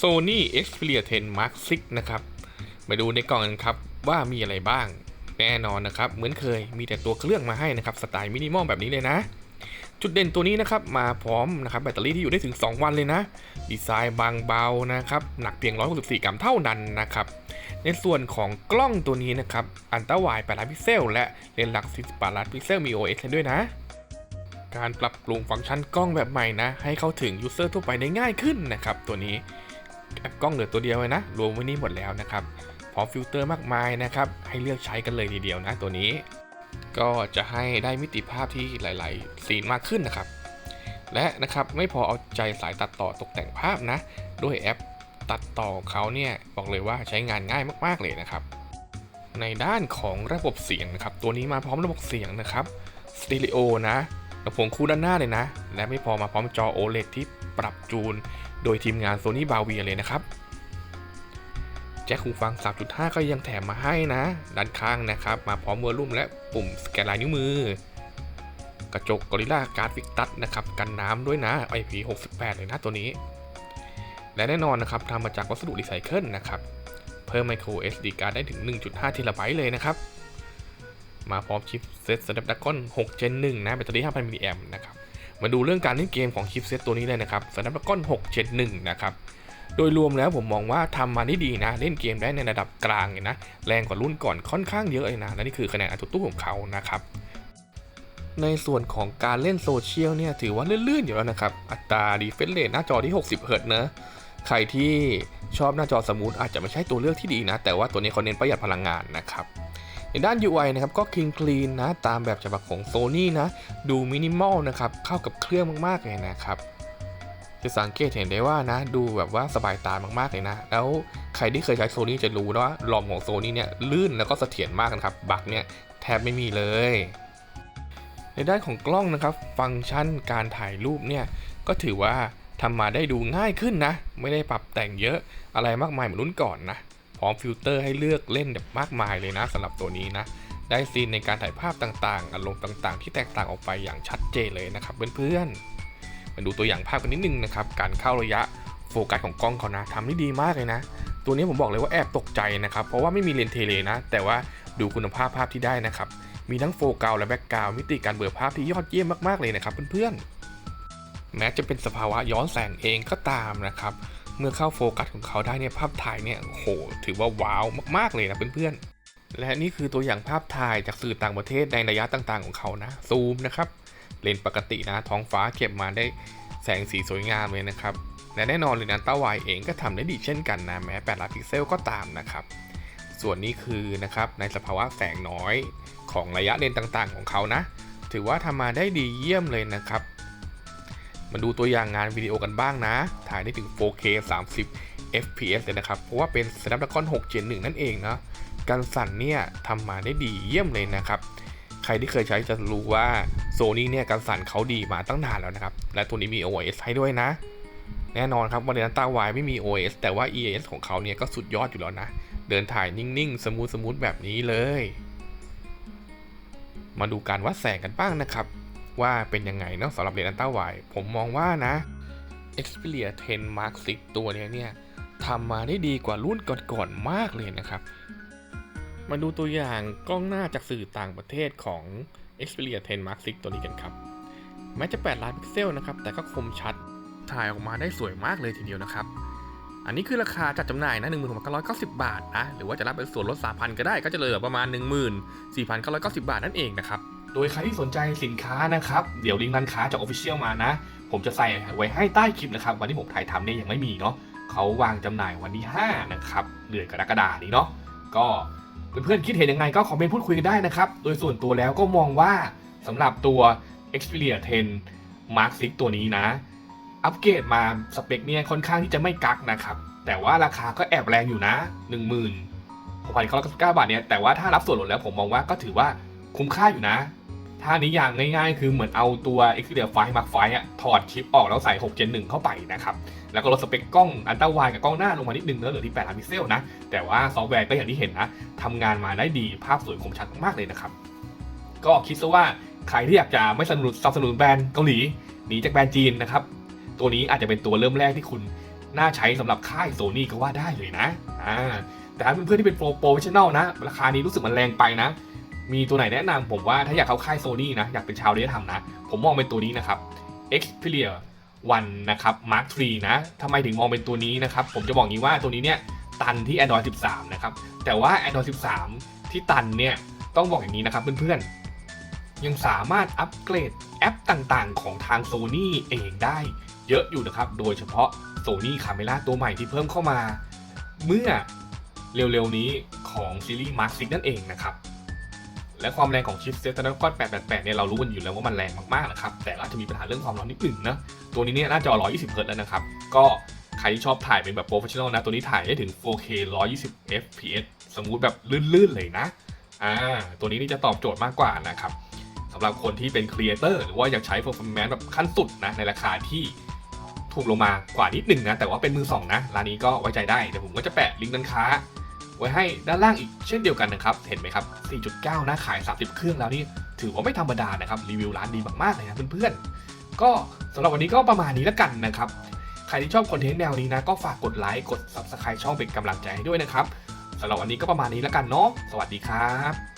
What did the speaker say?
Sony Xperia 10 Mark 6 นะครับ มาดูในกล่องกันครับว่ามีอะไรบ้าง แน่นอนนะครับ เหมือนเคยมีแต่ตัวเครื่องมาให้นะครับ สไตล์มินิมอลแบบนี้เลยนะ จุดเด่นตัวนี้นะครับ มาพร้อมนะครับแบตเตอรี่ที่อยู่ได้ถึง 2 วันเลยนะ ดีไซน์บางเบานะครับ หนักเพียง 164 กรัมเท่านั้นนะครับ ในส่วนของกล้องตัวนี้นะครับ อันตราไวด์8ล้านพิกเซล และเลนส์หลัก 48ล้านพิกเซลมี OS ด้วยนะการปรับปรุงฟังก์ชันกล้องแบบใหม่นะ ให้เข้าถึงยูเซอร์ทั่วไปได้ง่ายขึ้นนะครับ ตัวนี้ กล้องเหลือตัวเดียวเลยนะ รวมไว้นี่หมดแล้วนะครับ พร้อมฟิลเตอร์มากมายนะครับ ให้เลือกใช้กันเลยทีเดียวนะตัวนี้ ก็จะให้ได้มิติภาพที่หลาย ๆ ซีนมากขึ้นนะครับ และนะครับไม่พอเอาใจสายตัดต่อตกแต่งภาพนะ ด้วยแอปตัดต่อเขาเนี่ยบอกเลยว่าใช้งานง่ายมาก ๆ เลยนะครับ ในด้านของระบบเสียงนะครับ ตัวนี้มาพร้อมระบบเสียงนะครับสเตอริโอนะลำโพงคู่ด้านหน้าเลยนะ และไม่พอมาพร้อมจอ OLED ที่ปรับจูน โดยทีมงาน Sony b a v i a เลยนะครับ แจ็คหูฟัง 3.5 ก็ยังแถมมาให้นะ ด้านข้างนะครับ มาพร้อมวอลลุ่มและปุ่มสแกนลายนิ้วมือ กระจกกอริลลาการ์ดฟิกตัดนะครับ กันน้ำด้วยนะ IP68 เลยนะตัวนี้ และแน่นอนนะครับทำมาจากวัสดุรีไซเคิลนะครับเพิ่ม micro SD card ได้ถึง 1.5 เทราไบต์เลยนะครับ มาพร้อมชิปเซต Snapdragon 6 Gen 1นะ แบตเตอรี่ 5,000 มิลลิแอมนะครับ มาดูเรื่องการเล่นเกมของชิปเซตตัวนี้เลยนะครับ Snapdragon 6 Gen 1นะครับ โดยรวมแล้วผมมองว่าทำมาได้ดีนะ เล่นเกมได้ในระดับกลางเลยนะ แรงกว่ารุ่นก่อนค่อนข้างเยอะเลยนะ และนี่คือคะแนนอัตุตู้ของเขานะครับ ในส่วนของการเล่นโซเชียลเนี่ยถือว่าลื่นๆอยู่แล้วนะครับ อัตราดีเฟนเรทหน้าจอที่ 60เฮิรตนะใครที่ชอบหน้าจอสมูทอาจจะไม่ใช่ตัวเลือกที่ดีนะ แต่ว่าตัวนี้เขาเน้นประหยัดพลังงานนะครับ ในด้าน UI นะครับก็คลีนคลีนนะตามแบบฉบับของ Sony นะ ดูมินิมอลนะครับเข้ากับเครื่องมากๆเลยนะครับจะสังเกตเห็นได้ว่านะดูแบบว่าสบายตามากๆเลยนะ แล้วใครที่เคยใช้ Sony จะรู้นะว่าลอมของ Sony เนี่ยลื่นแล้วก็เสถียรมากนะครับบักเนี่ยแทบไม่มีเลย ในด้านของกล้องนะครับ ฟังก์ชันการถ่ายรูปเนี่ยก็ถือว่าทำมาได้ดูง่ายขึ้นนะ ไม่ได้ปรับแต่งเยอะอะไรมากมายเหมือนรุ่นก่อนนะ พร้อมฟิลเตอร์ให้เลือกเล่นแบบมากมายเลยนะสำหรับตัวนี้นะ ได้ซีนในการถ่ายภาพต่างๆ อารมณ์ต่างๆ ที่แตกต่างออกไปอย่างชัดเจนเลยนะครับเพื่อนๆ มาดูตัวอย่างภาพกันนิดนึงนะครับ การเข้าระยะโฟกัสของกล้องเขานะทำได้ดีมากเลยนะ ตัวนี้ผมบอกเลยว่าแอบตกใจนะครับ เพราะว่าไม่มีเลนส์เทเลนะ แต่ว่าดูคุณภาพภาพที่ได้นะครับ มีทั้งโฟกัสและแบ็กกราวมิติการเบลอภาพที่ยอดเยี่ยมมากๆเลยนะครับเพื่อนๆ แม้จะเป็นสภาวะย้อนแสงเองก็ตามนะครับ เมื่อเข้าโฟกัสของเขาได้เนี่ยภาพถ่ายเนี่ยโหถือว่าว้าวมากๆเลยนะเพื่อนๆ และนี่คือตัวอย่างภาพถ่ายจากสื่อต่างประเทศในระยะต่างๆ ของเขานะซูมนะครับเลนปกตินะท้องฟ้าเก็บมาได้แสงสีสวยงามเลยนะครับและแน่นอนเลยนะต้าไวเองก็ทำได้ดีเช่นกันนะแม้8ล้านพิกเซลก็ตามนะครับส่วนนี้คือนะครับในสภาวะแสงน้อยของระยะเลนต่างๆ ของเขานะ ถือว่าทำมาได้ดีเยี่ยมเลยนะครับ มาดูตัวอย่างงานวิดีโอกันบ้างนะ ถ่ายได้ถึง 4K 30 fps เลยนะครับ เพราะว่าเป็น Snapdragon 6 Gen 1นั่นเองนะการสั่นเนี่ยทำมาได้ดีเยี่ยมเลยนะครับ ใครที่เคยใช้จะรู้ว่า Sony เนี่ยการสั่นเขาดีมาตั้งนานแล้วนะครับ และตัวนี้มี OS ให้ด้วยนะ แน่นอนครับวันนี้ตาวายไม่มี OS แต่ว่า EAS ของเขาเนี่ยก็สุดยอดอยู่แล้วนะ เดินถ่ายนิ่งๆ สมูทสมูทแบบนี้เลย มาดูการวัดแสงกันบ้างนะครับ ว่าเป็นยังไงเนาะสำหรับเลนส์อัลตร้าไวผมมองว่านะ Xperia 10 Mark 10ตัวเนี้ยเนี่ยทำมาได้ดีกว่ารุ่นก่อนๆมากเลยนะครับ มาดูตัวอย่างกล้องหน้าจากสื่อต่างประเทศของ Xperia 10 Mark 10ตัวนี้กันครับ แม้จะ 8 ล้านพิกเซลนะครับ แต่ก็คมชัด ถ่ายออกมาได้สวยมากเลยทีเดียวนะครับ อันนี้คือราคาจัดจำหน่ายนะ16,990 บาทนะ หรือว่าจะรับเป็นส่วนลด 3,000 ก็ได้ ก็จะเหลือประมาณ 14,990 บาทนั่นเองนะครับ โดยใครที่สนใจสินค้านะครับ เดี๋ยวลิงก์ร้านค้าจาก Official มานะ ผมจะใส่ไว้ให้ใต้คลิปนะครับ วันที่ผมถ่ายทำเนี่ยยังไม่มีเนาะเขาวางจำหน่ายวันที่ 5 นะครับ เดือนกรกฎาคมนี้เนาะก็เพื่อนๆคิดเห็นยังไงก็คอมเมนต์พูดคุยกันได้นะครับ โดยส่วนตัวแล้วก็มองว่าสำหรับตัว Xperia 10 Mark 6ตัวนี้นะ อัปเกรดมาสเปคเนี่ยค่อนข้างที่จะไม่กักนะครับ แต่ว่าราคาก็แอบแรงอยู่นะ 1 0 0 0 0 6,999บาทเนี่ยแต่ว่าถ้ารับส่วนลดแล้วผมมองว่าก็ถือว่า คุ้มค่าอยู่นะ ถ้านิยามง่ายๆ คือเหมือนเอาตัว Xperia 5 Mark 5อะถอดชิปออกแล้วใส่ 6 Gen 1เข้าไปนะครับ แล้วก็ลดสเปคกล้องอันตราไวกับกล้องหน้าลงมานิดนึงแล้วเหลือที่8ล้านพิกเซลนะ แต่ว่าซอฟต์แวร์ก็อย่างที่เห็นนะทำงานมาได้ดีภาพสวยคมชัดมากเลยนะครับ ก็คิดซะว่าใครที่อยากจะไม่สนับสนุนสนับสนุนแบรนด์เกาหลีหนีจากแบรนด์จีนนะครับตัวนี้อาจจะเป็นตัวเริ่มแรกที่คุณน่าใช้สำหรับค่ายโซนี่ก็ว่าได้เลยนะอ่าแต่ถ้าเพื่อนๆที่เป็นโปรโปรเฟชชั่นแนลนะ ราคานี้รู้สึกมันแรงไปนะ มีตัวไหนแนะนำผมว่าถ้าอยากเข้าค่ายโซนี่นะ อยากเป็นชาวเรียธรรมนะ ผมมองเป็นตัวนี้นะครับ Xperia 1 นะครับ Mark 3นะทำไมถึงมองเป็นตัวนี้นะครับ ผมจะบอกงี้ว่าตัวนี้เนี่ยตันที่ Android 13 นะครับ แต่ว่า Android 13 ที่ตันเนี่ยต้องบอกอย่างนี้นะครับเพื่อนๆ ยังสามารถอัปเกรดแอปต่างๆ ของทาง Sony เองได้เยอะอยู่นะครับ โดยเฉพาะ Sony Camera ตัวใหม่ที่เพิ่มเข้ามา เมื่อเร็วๆนี้ของซีรีส์ Mark 6นั่นเองนะครับ และความแรงของชิปเซต Snapdragon 888เนี่ยเรารู้กันอยู่แล้วว่ามันแรงมากๆนะครับ แต่อาจจะมีปัญหาเรื่องความร้อนนิดหนึ่งนะ ตัวนี้เนี่ยหน้าจอ120เฮิร์ตซ์แล้วนะครับ ก็ใครที่ชอบถ่ายเป็นแบบโปรเฟชชั่นอลนะ ตัวนี้ถ่ายได้ถึง 4K 120 fps สมูทแบบลื่นๆเลยนะ อ่า ตัวนี้นี่จะตอบโจทย์มากกว่านะครับสำหรับคนที่เป็นครีเอเตอร์หรือว่าอยากใช้ performance แบบขั้นสุดนะในราคาที่ถูกลงมากว่านิดหนึ่งนะ แต่ว่าเป็นมือสองนะ ร้านนี้ก็ไว้ใจได้ เดี๋ยวผมก็จะแปะลิงก์ด้านค้า ไว้ให้ด้านล่างอีกเช่นเดียวกันนะครับ เห็นไหมครับ 4.9 นะขาย 30 เครื่องแล้วนี่ถือว่าไม่ธรรมดานะครับ รีวิวร้านดีมากๆเลยนะเพื่อนๆ ก็สำหรับวันนี้ก็ประมาณนี้แล้วกันนะครับ ใครที่ชอบคอนเทนต์แนวนี้นะ ก็ฝากกดไลค์ กด Subscribe ช่องเป็นกำลังใจให้ด้วยนะครับสำหรับวันนี้ก็ประมาณนี้แล้วกันเนาะ สวัสดีครับ